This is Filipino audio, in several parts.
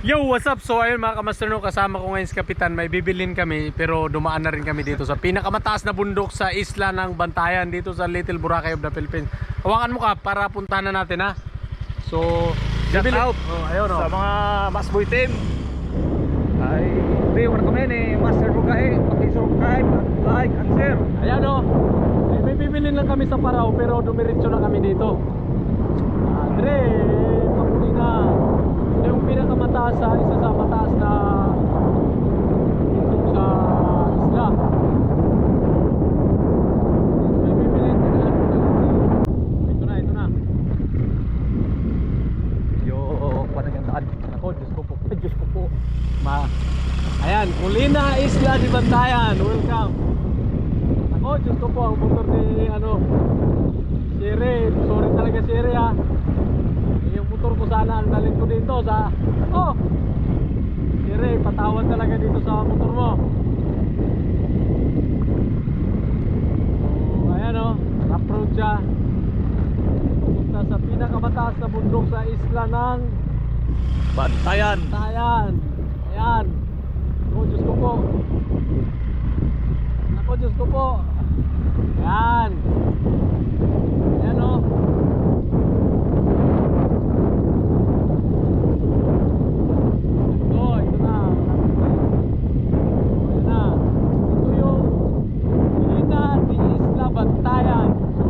Yo, what's up? So ayun mga kamaster no, kasama ko ngayon si Kapitan. May bibilin kami pero dumaan na rin kami dito sa pinakamataas na bundok sa isla ng Bantayan dito sa Little Boracay of the Philippines. Hawakan mo ka para puntahan na natin ha. So, Shout out Oh, ayun oh. sa mga Masboy team. Ay, wala kami ni Master Bugahe. Pag-subscribe, like, and share. Ayan o. Eh, may bibilin lang kami sa Parao pero dumiretso na kami dito. Andre, pinakamataas sa isa sa mataas na bundok sa isla. Ito na, ito na. Yo, panagandaan. Ako, Diyos ko po. Diyos ko po. Ma Ayan, Ulina Isla di Bantayan. Welcome. Ako, Diyos ko po, ang motor ni, ano, Siri. Sorry talaga, Siri, ha. Eh, Yung motor ko sana, ang dito sa, oh, Siri, patawad talaga dito sa motor mo. So, ayan, oh, rough road siya. Pupunta sa pinakamataas na bundok sa isla ng Bantayan. Tayan. Ayan. Ako, Diyos ko po. Ako, Diyos ko po. Ayan o. Ito, ito na. Ayan na. Ito yung Lina di Isla Bantayan. So,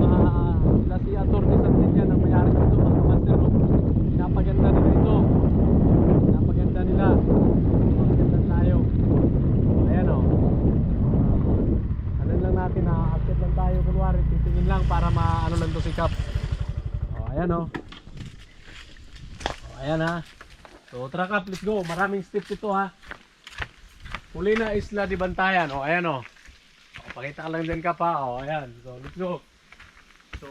ah, sila si Atty. Santiago ang mayari dito mga kamaster. no? Pinapaganda nila ito. Pinapaganda nila. Pinapaganda tayo. Ayan o. ano lang natin na update lang tayo kunwari. Titingin lang para maano lang to sikap. O ayan o. O ayan ha. So tara kap, let's go. Maraming steps ito ha. Huli na isla di Bantayan. O ayan o. O, pakita lang din ka pa. O ayan. So let's go. So,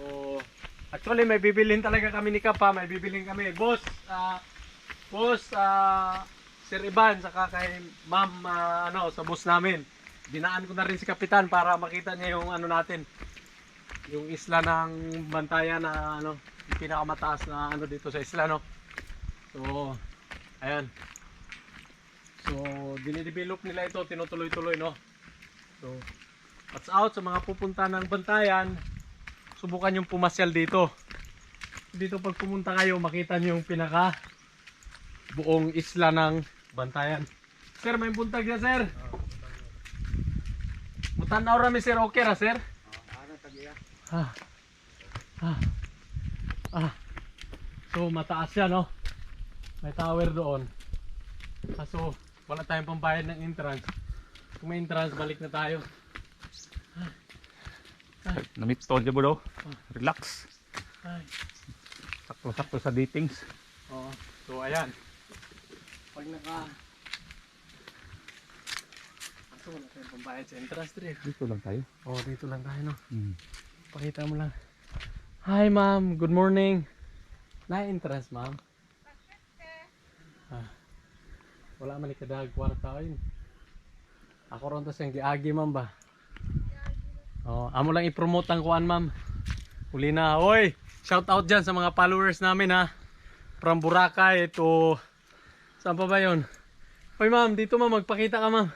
actually may bibilin talaga kami ni Kapa, may bibilin kami. Boss, ah, boss, ah, Sir Ivan, saka kay Ma'am, ah, ano, sa boss namin. Dinaan ko na rin si Kapitan para makita niya yung ano natin. Yung isla ng Bantayan na ano, yung pinakamataas na ano dito sa isla, no. So, ayan. So, dinidevelop nila ito, tinutuloy-tuloy, no. So, watch out sa mga pupunta ng Bantayan subukan yung pumasyal dito. Dito pag pumunta kayo, makita nyo yung pinaka buong isla ng Bantayan. Sir, may buntag na sir. Mutanaw rami sir, okay ra sir? Ah. Ah. Ah. So mataas siya no? May tower doon. Kaso wala tayong pambayad ng entrance. Kung may entrance, balik na tayo. Namit tol mo daw. Relax. Ay. Sakto-sakto sa datings. Oo. So ayan. Pag naka Kaso wala tayong pambayad sa entrance trip. Dito lang tayo. Oo, dito lang tayo no. Hmm. Pakita mo lang. Hi ma'am, good morning. Na entrance ma'am. Ah. Wala man ikadag kwarta yun. Ako ron tas yung giagi ma'am ba? Oh, amo lang i-promote ang kuan ma'am. Huli na. Oy, shout out dyan sa mga followers namin ha. From Boracay to Saan pa ba 'yon? Hoy ma'am, dito ma'am magpakita ka ma'am.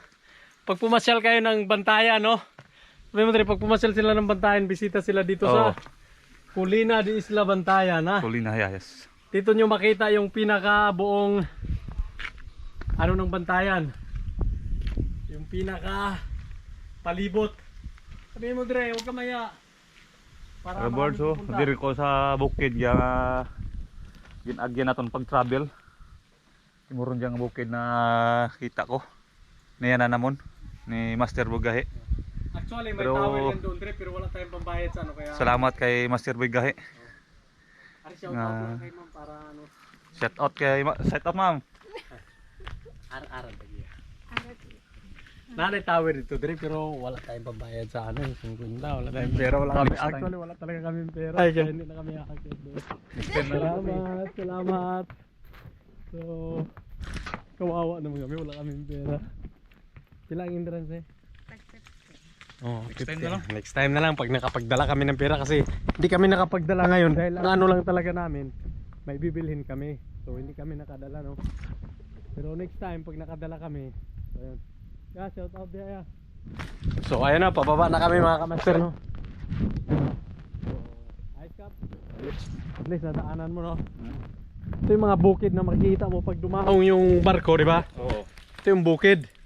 Pag pumasyal kayo ng Bantayan, no? Sabi mo pag pumasyal sila ng Bantayan, bisita sila dito sa Oo. Kulina di Isla Bantayan, ha? Tuloy na hayas. Dito nyo makita yung pinaka buong ano ng Bantayan. Yung pinaka palibot. Sabi mo dre, huwag ka maya. Para marami so, diri ko sa bukid ya ginagyan naton pag travel. Imuron diyan nga bukid na kita ko. Niya na namon ni Master Bugahe. Actually, may Pero- tower yan doon dre, pero wala tayong pambayad sa ano kaya. Salamat kay Master Bugahe. Ari shout out Ah. lang kay ma'am para ano. Shout out kay Ma- shout out ma'am. Ar-aran lagi. Nanay tower dito dre pero wala tayong pambayad sa ano, 50, wala tayong pera, wala kami actually wala talaga kami pera. Ay, kaya hindi na kami akakit doon. Na. Salamat, salamat. So, kawawa naman kami, wala kaming pera. Sila ang entrance eh. Oh, Next time na lang. Next time na lang pag nakapagdala kami ng pera kasi hindi kami nakapagdala ngayon dahil ang ano lang talaga namin, may bibilhin kami. So, hindi kami nakadala no. Pero next time pag nakadala kami, so ayun. Yeah, shout out. Yeah. So ayun na, pababa na kami mga kamaster no. So, ice cup. At least nadaanan mo no. Ito yung mga bukid na makikita mo pag dumahong yung barko, di ba? Oo. Ito yung bukid.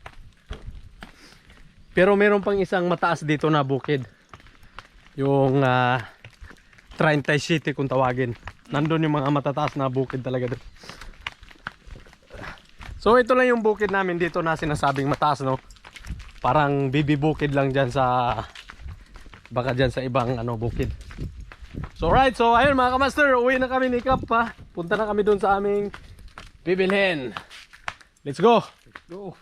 Pero meron pang isang mataas dito na bukid. Yung uh, Trintay City kung tawagin. Nandun yung mga matataas na bukid talaga doon. So ito lang yung bukid namin dito na sinasabing mataas no. Parang bibi bukid lang dyan sa baka dyan sa ibang ano bukid. So right, so ayun mga kamaster, uwi na kami ni Kap pa. Punta na kami doon sa aming bibilhin. Let's go! Go.